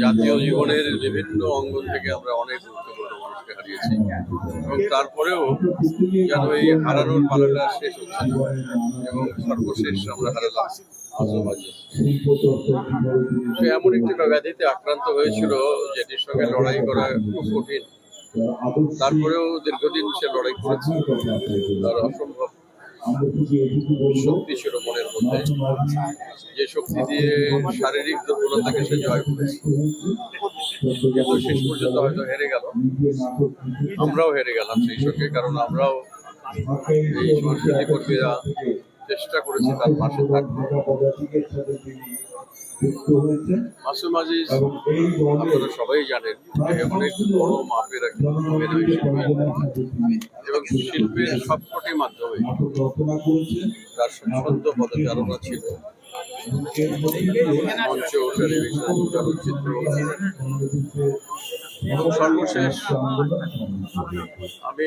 জাতীয় জীবনের বিভিন্ন অঙ্গন থেকে আমরা অনেক গুরুত্বপূর্ণ মানুষকে হারিয়েছি। এবং তারপরেও যেন এই হারানোর পালাটা শেষ হচ্ছে না এবং সর্বশেষ আমরা হারালাম। সে এমন একটি ব্যাধিতে আক্রান্ত হয়েছিল যেটির সঙ্গে লড়াই করা খুব কঠিন। তারপরেও দীর্ঘদিন সে লড়াই করেছে। তার অসম্ভব শক্তি ছিল মনের মধ্যে যে শক্তি দিয়ে শারীরিক দুর্বলতাকে সে জয় করেছে। কিন্তু শেষ পর্যন্ত হয়তো হেরে গেল। আমরাও হেরে গেলাম সেই সঙ্গে কারণ আমরাও এই সংস্কৃতি কর্মীরা চেষ্টা করেছি তার পাশে থাকতে মাসুম আজিজ আপনারা সবাই জানেন অনেক বড় মাপের এবং শিল্পের সবকটি মাধ্যমে তার সুন্দর পদচারণা ছিল। মঞ্চ সর্বশেষ আমি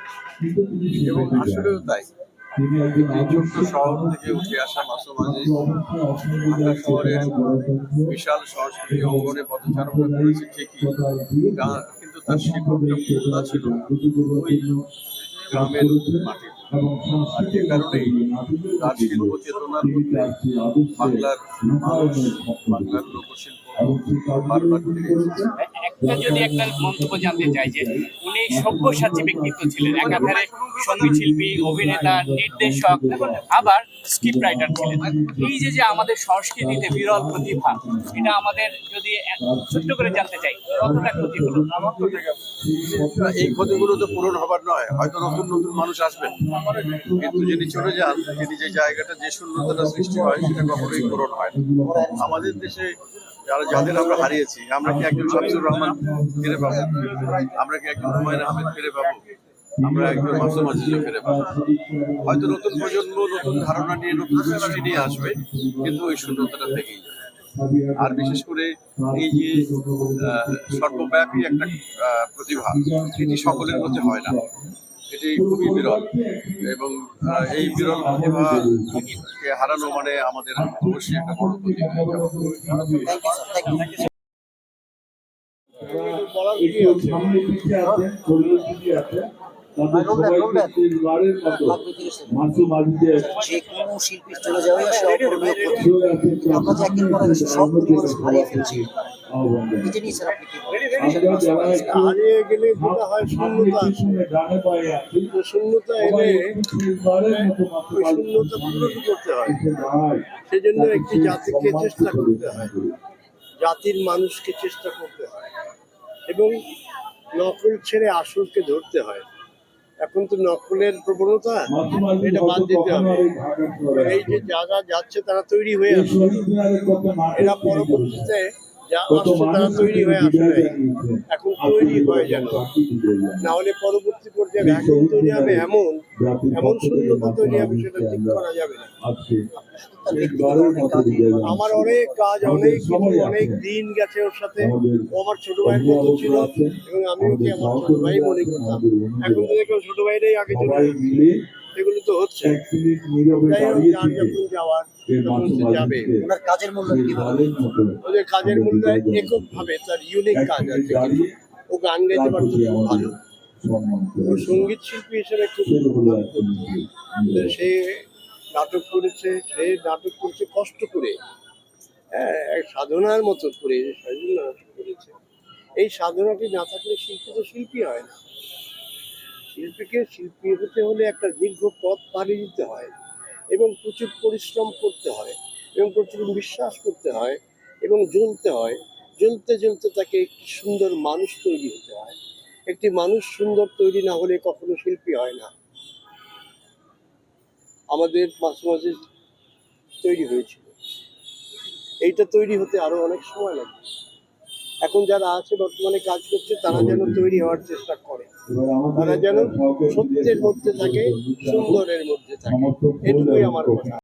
এবং আসলেও তাই। ছোট্ট শহর থেকে উঠে আসা মাসুম আজিজ ঢাকা শহরের বিশাল সংস্কৃতি অঙ্গনে পদচারণা করেছে ঠিকই। কিন্তু তার শিকড়টা ছিল ওই গ্রামের মাটিতে আর যে কারণেই তার শিল্প চেতনার মধ্যে বাংলার মানুষ বাংলার লোকশিল্প একটা যদি একটা মন্তব্য জানতে চাই যে উনি সব্যসাচী ব্যক্তিত্ব ছিলেন একাধারে সংগীত শিল্পী অভিনেতা, নির্দেশক আবার স্ক্রিপ্ট রাইটার ছিলেন। এই যে যে আমাদের সংস্কৃতিতে বিরল প্রতিভা, এটা আমাদের যদি ছোট্ট করে জানতে চাই, কতটা ক্ষতি হলো এই ক্ষতিগুলো তো পূরণ হবার নয়, হয়তো নতুন নতুন মানুষ আসবেন কিন্তু যিনি চলে যান যিনি যে জায়গাটা, যে শূন্যতাটা সৃষ্টি হয়, সেটা কখনোই পূরণ হয় আমাদের দেশে যাদের আমরা হারিয়েছি, আমরা কি একজন শামসুর রহমান ফিরে পাবো? আমরা কি একজন হুমায়ুন আহমেদ ফিরে পাবো? আমরা একজন মাসুম আজিজও ফিরে পাবো। হয়তো নতুন প্রজন্ম, নতুন ধারণা নিয়ে, নতুন সৃষ্টি নিয়ে আসবে, কিন্তু ওই শূন্যতাটা থেকেই আর বিশেষ করে এই যে সর্বব্যাপী একটা প্রতিভা, এটি সকলের মধ্যে হয় না। এটি খুবই বিরল এবং এই বিরল প্রতিভাকে হারানো মানে আমাদের অবশ্যই একটা বড় আজিজের যে কোনো শিল্পী চলে যাওয়াই আমরা যে একের পর সব মানুষ হারিয়ে ফেলছি আমরা যারা একটু হারিয়ে গেলে যেটা হয় শূন্যতা। শূন্যতা শূন্যতা পূরণ করতে হয়। সেজন্য একটি জাতিকে চেষ্টা করতে হয়। জাতির মানুষকে চেষ্টা করতে হয়। এবং নকল ছেড়ে আসলকে ধরতে হয়। এখন তো নকলের প্রবণতা এটা বাদ দিতে হবে। এই যে যারা যাচ্ছে তারা তৈরি হয়ে আসছে এরা পরবর্তীতে যা আসছে তারা তৈরি হয়ে আসবে এখন তৈরি হয়ে যেন না। হলে পরবর্তী পর্যায়ে এখন তৈরি হবে এমন এমন শূন্যতা তৈরি হবে সেটা ঠিক করা যাবে না। আমার অনেক কাজ অনেক অনেক দিন গেছে ওর সাথে। ও আমার ছোট ভাইয়ের মতো ছিল এবং আমি ওকে আমার ছোট ভাই মনে করতাম? এখন ছোট ভাইরাই আগে চলে এগুলো তো হচ্ছে। যাওয়ার যাবে। ওনার কাজের মূল্য ওদের কাজের মূল্য তার ইউনিক কাজ আছে। ও গান গাইতে পারতো খুব ভালো। ও সংগীত শিল্পী হিসেবে খুব। সে নাটক করেছে সে নাটক করেছে কষ্ট করে। হ্যাঁ এক সাধনার মতো করে সাধনা করেছে। এই সাধনাটি না থাকলে শিল্পী তো শিল্পী হয় না। শিল্পীকে শিল্পী হতে হলে একটা দীর্ঘ পথ পাড়ি দিতে হয় এবং প্রচুর পরিশ্রম করতে হয় এবং প্রচুর বিশ্বাস করতে হয় এবং জ্বলতে হয়। জ্বলতে জ্বলতে তাকে একটি সুন্দর মানুষ তৈরি হতে হয়। একটি মানুষ সুন্দর তৈরি না হলে কখনো শিল্পী হয় না। আমাদের মাঝে মাঝে তৈরি হয়েছিল। এইটা তৈরি হতে আরও অনেক সময় লাগে এখন যারা আছে বর্তমানে কাজ করছে তারা যেন তৈরি হওয়ার চেষ্টা করে। তারা যেন সত্যের মধ্যে থাকে সুন্দরের মধ্যে থাকে। এটুকুই আমার কথা।